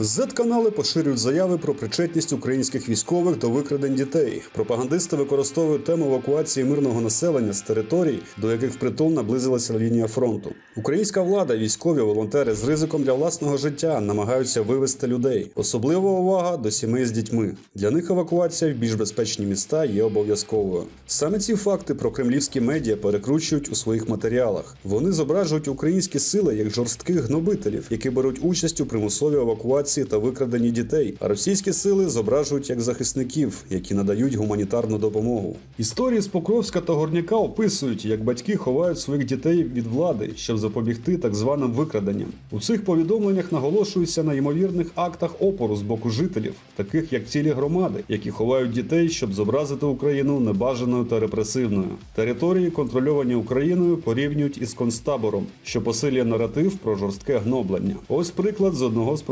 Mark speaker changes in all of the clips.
Speaker 1: Z-канали поширюють заяви про причетність українських військових до викрадень дітей. Пропагандисти використовують тему евакуації мирного населення з територій, до яких впритул наблизилася лінія фронту. Українська влада, військові, волонтери з ризиком для власного життя намагаються вивести людей. Особлива увага до сімей з дітьми. Для них евакуація в більш безпечні міста є обов'язковою. Саме ці факти про кремлівські медіа перекручують у своїх матеріалах. Вони зображують українські сили як жорстких гнобителів, які беруть участь у примусовій евакуації та викраденні дітей. А російські сили зображують як захисників, які надають гуманітарну допомогу. Історії з Покровська та Горняка описують, як батьки ховають своїх дітей від влади, щоб запобігти так званим викраденням. У цих повідомленнях наголошується на ймовірних актах опору з боку жителів, таких як цілі громади, які ховають дітей, щоб зобразити Україну небажаною та репресивною. Території, контрольовані Україною, порівнюють із концтабором, що посилює наратив про жорстке гноблення. Ось приклад з одного з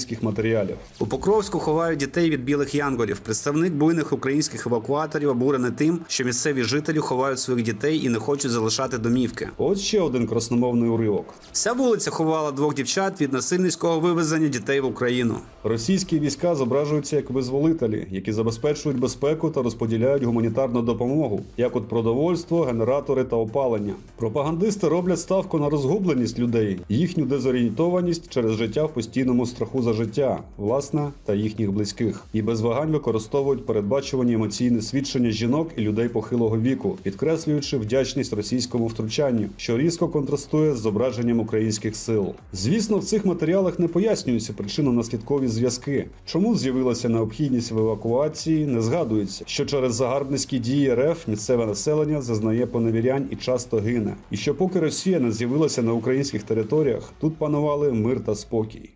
Speaker 1: пропагандистських матеріалів.
Speaker 2: У Покровську ховають дітей від білих янголів. Представник буйних українських евакуаторів обурений тим, що місцеві жителі ховають своїх дітей і не хочуть залишати домівки.
Speaker 1: Ось ще один красномовний уривок.
Speaker 2: Вся вулиця ховала двох дівчат від насильницького вивезення дітей в Україну.
Speaker 1: Російські війська зображуються як визволителі, які забезпечують безпеку та розподіляють гуманітарну допомогу, як от продовольство, генератори та опалення. Пропагандисти роблять ставку на розгубленість людей, їхню дезорієнтованість через життя в постійному страху за життя, власне та їхніх близьких, і без вагань використовують передбачувані емоційне свідчення жінок і людей похилого віку, підкреслюючи вдячність російському втручанню, що різко контрастує з зображенням українських сил. Звісно, в цих матеріалах не пояснюються причинно-наслідкові зв'язки. Чому з'явилася необхідність в евакуації, не згадується, що через загарбницькі дії РФ місцеве населення зазнає поневірянь і часто гине. І що поки Росія не з'явилася на українських територіях, тут панували мир та спокій.